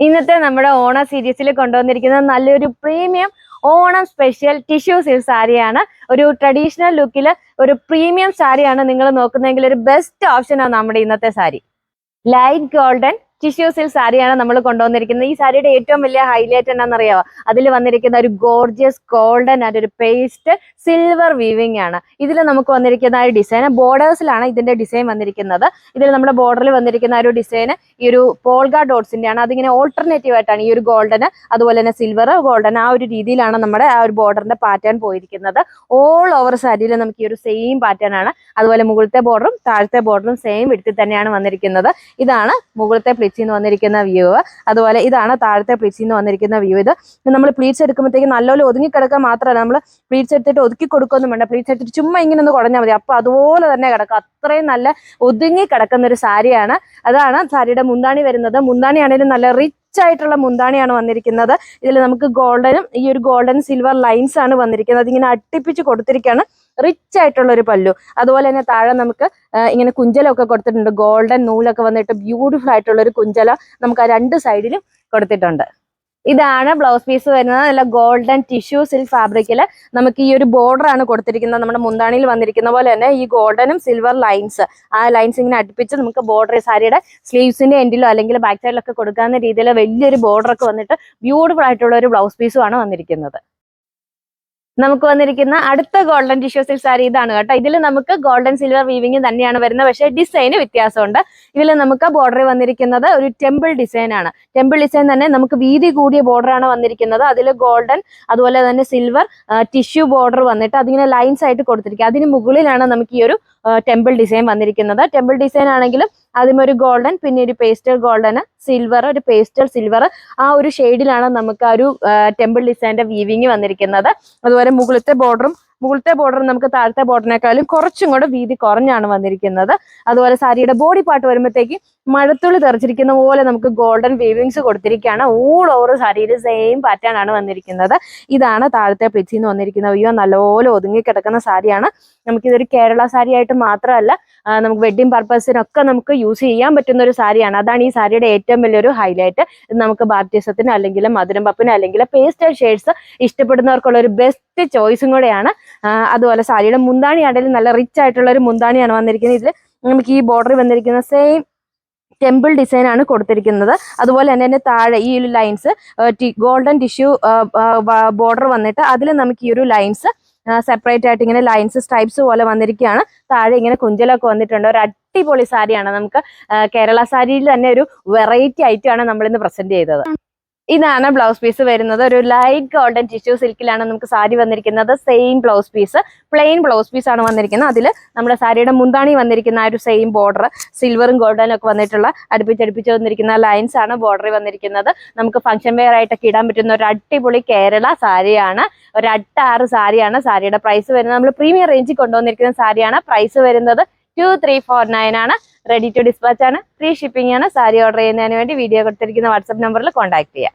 ഇന്നത്തെ നമ്മുടെ ഓണ സീരീസിൽ കൊണ്ടുവന്നിരിക്കുന്നത് നല്ലൊരു premium Onam special tissue silk സാരിയാണ്. ഒരു ട്രഡീഷണൽ ലുക്കിൽ ഒരു പ്രീമിയം സാരിയാണ് നിങ്ങൾ നോക്കുന്നതെങ്കിൽ ഒരു ബെസ്റ്റ് ഓപ്ഷനാണ് നമ്മുടെ ഇന്നത്തെ sari. Light golden tissue silk സാരിയാണ് നമ്മൾ കൊണ്ടുവന്നിരിക്കുന്നത്. ഈ സാരിയുടെ ഏറ്റവും വലിയ ഹൈലൈറ്റ് എന്താണെന്നറിയാമോ അതിൽ വന്നിരിക്കുന്ന ഒരു ഗോർജിയസ് ഗോൾഡൻ ആൻഡ് ഒരു പേസ്റ്റ് സിൽവർ വീവിംഗ് ആണ്. ഇതിൽ നമുക്ക് വന്നിരിക്കുന്ന ഒരു ഡിസൈൻ ബോർഡേഴ്സിലാണ് ഇതിന്റെ ഡിസൈൻ വന്നിരിക്കുന്നത്. ഇതിൽ നമ്മുടെ ബോർഡറിൽ വന്നിരിക്കുന്ന ഒരു ഡിസൈൻ ഈ ഒരു പോൾഗ ഡോട്ട്സിന്റെ ആണ് അതിങ്ങനെ ഓൾട്ടർനേറ്റീവ് ആയിട്ടാണ് ഈ ഒരു ഗോൾഡന് അതുപോലെ തന്നെ സിൽവർ ഗോൾഡൻ ആ ഒരു രീതിയിലാണ് നമ്മുടെ ആ ഒരു ബോർഡറിന്റെ പാറ്റേൺ പോയിരിക്കുന്നത്. ഓൾ ഓവർ സാരിയിൽ നമുക്ക് ഈ ഒരു സെയിം പാറ്റേൺ ആണ്. അതുപോലെ മുകളിലത്തെ ബോർഡറും താഴത്തെ ബോർഡറും സെയിം എടുത്തിൽ തന്നെയാണ് വന്നിരിക്കുന്നത്. ഇതാണ് മുകളിലത്തെ പ്ലിച്ചിന്ന് വന്നിരിക്കുന്ന വ്യൂ അതുപോലെ ഇതാണ് താഴത്തെ പ്ലിച്ചിന്ന് വന്നിരിക്കുന്ന വ്യൂ ഇത് നമ്മൾ പ്ലീറ്റ്സ് എടുക്കുമ്പോഴത്തേക്ക് നല്ലപോലെ ഒതുങ്ങി കിടക്കാൻ മാത്രമല്ല നമ്മൾ പ്ലീറ്റ്സ് എടുത്തിട്ട് ഒതുക്കി കൊടുക്കൊന്നും വേണ്ട. പ്ലീറ്റ്സ് എടുത്തിട്ട് ചുമ്മാ ഇങ്ങനെ ഒന്ന് കുടഞ്ഞാൽ മതി. അപ്പോൾ അതുപോലെ തന്നെ കിടക്കും. അത്രയും നല്ല ഒതുങ്ങി കിടക്കുന്ന ഒരു സാരിയാണ്. അതാണ് സാരിയുടെ മുന്താണി വരുന്നത്. മുന്താണി ആണെങ്കിലും നല്ല റിച്ച് ആയിട്ടുള്ള മുന്താണിയാണ് വന്നിരിക്കുന്നത്. ഇതിൽ നമുക്ക് ഗോൾഡനും ഈ ഒരു ഗോൾഡൻ സിൽവർ ലൈൻസ് ആണ് വന്നിരിക്കുന്നത്. അതിങ്ങനെ അട്ടിപ്പിച്ച് കൊടുത്തിരിക്കുകയാണ് റിച്ച് ആയിട്ടുള്ള ഒരു പല്ലു. അതുപോലെ തന്നെ താഴെ നമുക്ക് ഇങ്ങനെ കുഞ്ചലൊക്കെ കൊടുത്തിട്ടുണ്ട്. ഗോൾഡൻ നൂലൊക്കെ വന്നിട്ട് ബ്യൂട്ടിഫുൾ ആയിട്ടുള്ള ഒരു കുഞ്ചല നമുക്ക് ആ രണ്ട് സൈഡിലും കൊടുത്തിട്ടുണ്ട്. ഇതാണ് ബ്ലൗസ് പീസ് വരുന്നത്. നല്ല ഗോൾഡൻ ടിഷ്യൂ സിൽക്ക് ഫാബ്രിക്കിൽ നമുക്ക് ഈ ഒരു ബോർഡർ ആണ് കൊടുത്തിരിക്കുന്നത്. നമ്മുടെ മുന്താണിയിൽ വന്നിരിക്കുന്ന പോലെ തന്നെ ഈ ഗോൾഡനും സിൽവർ ലൈൻസ് ആ ലൈൻസ് ഇങ്ങനെ അടുപ്പിച്ച് നമുക്ക് ബോർഡർ സാരിയുടെ സ്ലീവ്സിന്റെ എൻഡിലോ അല്ലെങ്കിൽ ബാക്ക് സൈഡിലൊക്കെ കൊടുക്കാവുന്ന രീതിയിൽ വലിയൊരു ബോർഡർ ഒക്കെ വന്നിട്ട് ബ്യൂട്ടിഫുൾ ആയിട്ടുള്ള ഒരു ബ്ലൗസ് പീസും ആണ് വന്നിരിക്കുന്നത്. നമുക്ക് വന്നിരിക്കുന്ന അടുത്ത ഗോൾഡൻ ടിഷ്യൂ സിൽക്ക് സാരി ഇതാണ് കേട്ടോ. ഇതിൽ നമുക്ക് ഗോൾഡൻ സിൽവർ വീവിംഗ് തന്നെയാണ് വരുന്നത്. പക്ഷേ ഡിസൈന് വ്യത്യാസമുണ്ട്. ഇതിൽ നമുക്ക് ബോർഡർ വന്നിരിക്കുന്നത് ഒരു ടെമ്പിൾ ഡിസൈൻ ആണ്. ടെമ്പിൾ ഡിസൈൻ തന്നെ നമുക്ക് വീതി കൂടിയ ബോർഡറാണ് വന്നിരിക്കുന്നത്. അതിൽ ഗോൾഡൻ അതുപോലെ തന്നെ സിൽവർ ടിഷ്യൂ ബോർഡർ വന്നിട്ട് അതിങ്ങനെ ലൈൻസ് ആയിട്ട് കൊടുത്തിരിക്കുക. അതിന് മുകളിലാണ് നമുക്ക് ഈ ഒരു ടെമ്പിൾ ഡിസൈൻ വന്നിരിക്കുന്നത്. ടെമ്പിൾ ഡിസൈൻ ആണെങ്കിലും ആദ്യം ഒരു ഗോൾഡൻ പിന്നെ ഒരു പേസ്റ്റൽ ഗോൾഡൻ സിൽവർ ഒരു പേസ്റ്റൽ സിൽവർ ആ ഒരു ഷെയ്ഡിലാണ് നമുക്ക് ആ ഒരു ടെമ്പിൾ ഡിസൈന്റെ വീവിങ് വന്നിരിക്കുന്നത്. അതുപോലെ മുകളിലത്തെ ബോർഡറും മുകളിലത്തെ ബോർഡർ നമുക്ക് താഴത്തെ ബോർഡറിനേക്കാളും കുറച്ചും കൂടെ വീതി കുറഞ്ഞാണ് വന്നിരിക്കുന്നത്. അതുപോലെ സാരിയുടെ ബോഡി പാർട്ട് വരുമ്പോഴത്തേക്ക് മഴത്തുള്ളി തെറിച്ചിരിക്കുന്ന പോലെ നമുക്ക് ഗോൾഡൻ വീവിങ്സ് കൊടുത്തിരിക്കുകയാണ്. ഓൾ ഓവർ സാരിയിൽ സെയിം പാറ്റേൺ ആണ് വന്നിരിക്കുന്നത്. ഇതാണ് താഴത്തെ പിച്ചിന്ന് വന്നിരിക്കുന്നത് അയ്യോ നല്ലപോലെ ഒതുങ്ങി കിടക്കുന്ന സാരിയാണ്. നമുക്കിതൊരു കേരള സാരി ആയിട്ട് മാത്രമല്ല നമുക്ക് വെഡ്ഡിംഗ് പർപ്പസിനൊക്കെ നമുക്ക് യൂസ് ചെയ്യാൻ പറ്റുന്ന ഒരു സാരിയാണ്. അതാണ് ഈ സാരിയുടെ ഏറ്റവും വലിയൊരു ഹൈലൈറ്റ് ഇത് നമുക്ക് ബാപ്റ്റിസത്തിന് അല്ലെങ്കിൽ മധുരം പപ്പിന് അല്ലെങ്കിൽ പേസ്റ്റൽ ഷെയ്ഡ്സ് ഇഷ്ടപ്പെടുന്നവർക്കുള്ള ഒരു ബെസ്റ്റ് ചോയ്സും കൂടെയാണ്. അതുപോലെ സാരിയുടെ മുന്താണി ആണെങ്കിലും നല്ല റിച്ച് ആയിട്ടുള്ള ഒരു മുന്താണിയാണ് വന്നിരിക്കുന്നത്. ഇതിൽ നമുക്ക് ഈ ബോർഡർ വന്നിരിക്കുന്ന സെയിം ടെമ്പിൾ ഡിസൈൻ ആണ് കൊടുത്തിരിക്കുന്നത്. അതുപോലെ തന്നെ അതിന്റെ താഴെ ഈ ഒരു ലൈൻസ് ഗോൾഡൻ ടിഷ്യൂ ബോർഡർ വന്നിട്ട് അതിൽ നമുക്ക് ഈ ഒരു ലൈൻസ് സെപ്പറേറ്റ് ആയിട്ട് ഇങ്ങനെ ലൈൻസ് സ്ട്രൈപ്സ് പോലെ വന്നിരിക്കുകയാണ്. താഴെ ഇങ്ങനെ കുഞ്ചലൊക്കെ വന്നിട്ടുണ്ട്. ഒരു അടിപൊളി സാരിയാണ് നമുക്ക് കേരള സാരിയിൽ തന്നെ ഒരു വെറൈറ്റി ഐറ്റമാണ് നമ്മൾ ഇന്ന് പ്രസന്റ് ചെയ്തത്. ഇതാണ് ബ്ലൗസ് പീസ് വരുന്നത്. ഒരു ലൈറ്റ് ഗോൾഡൻ ടിഷ്യൂ സിൽക്കിലാണ് നമുക്ക് സാരി വന്നിരിക്കുന്നത്. Same blouse piece plain blouse piece ആണ് വന്നിരിക്കുന്നത്. അതിൽ നമ്മുടെ സാരിയുടെ മുന്താണി വന്നിരിക്കുന്ന ആ ഒരു സെയിം ബോർഡർ സിൽവറും ഗോൾഡനും ഒക്കെ വന്നിട്ടുള്ള അടുപ്പിച്ചടുപ്പിച്ച് വന്നിരിക്കുന്ന ലൈൻസ് ആണ് ബോർഡറിൽ വന്നിരിക്കുന്നത്. നമുക്ക് ഫംഗ്ഷൻ വെയർ ആയിട്ടൊക്കെ ഇടാൻ പറ്റുന്ന ഒരു അടിപൊളി കേരള സാരിയാണ്. ഒരു അട്ടാറ് സാരിയാണ് സാരിയുടെ പ്രൈസ് വരുന്നത്. നമ്മൾ പ്രീമിയം റേഞ്ചിൽ കൊണ്ടുവന്നിരിക്കുന്ന സാരിയാണ് പ്രൈസ് വരുന്നത്. ടു ത്രീ ഫോർ നയൻ ആണ്. റെഡി ടു ഡിസ്പാച്ച് ആണ്. ഫ്രീ ഷിപ്പിംഗ് ആണ്. സാരി ഓർഡർ ചെയ്യുന്നതിന് വേണ്ടി വീഡിയോ കൊടുത്തിരിക്കുന്ന വാട്സ്ആപ്പ് നമ്പറിൽ കോൺടാക്ട് ചെയ്യാം.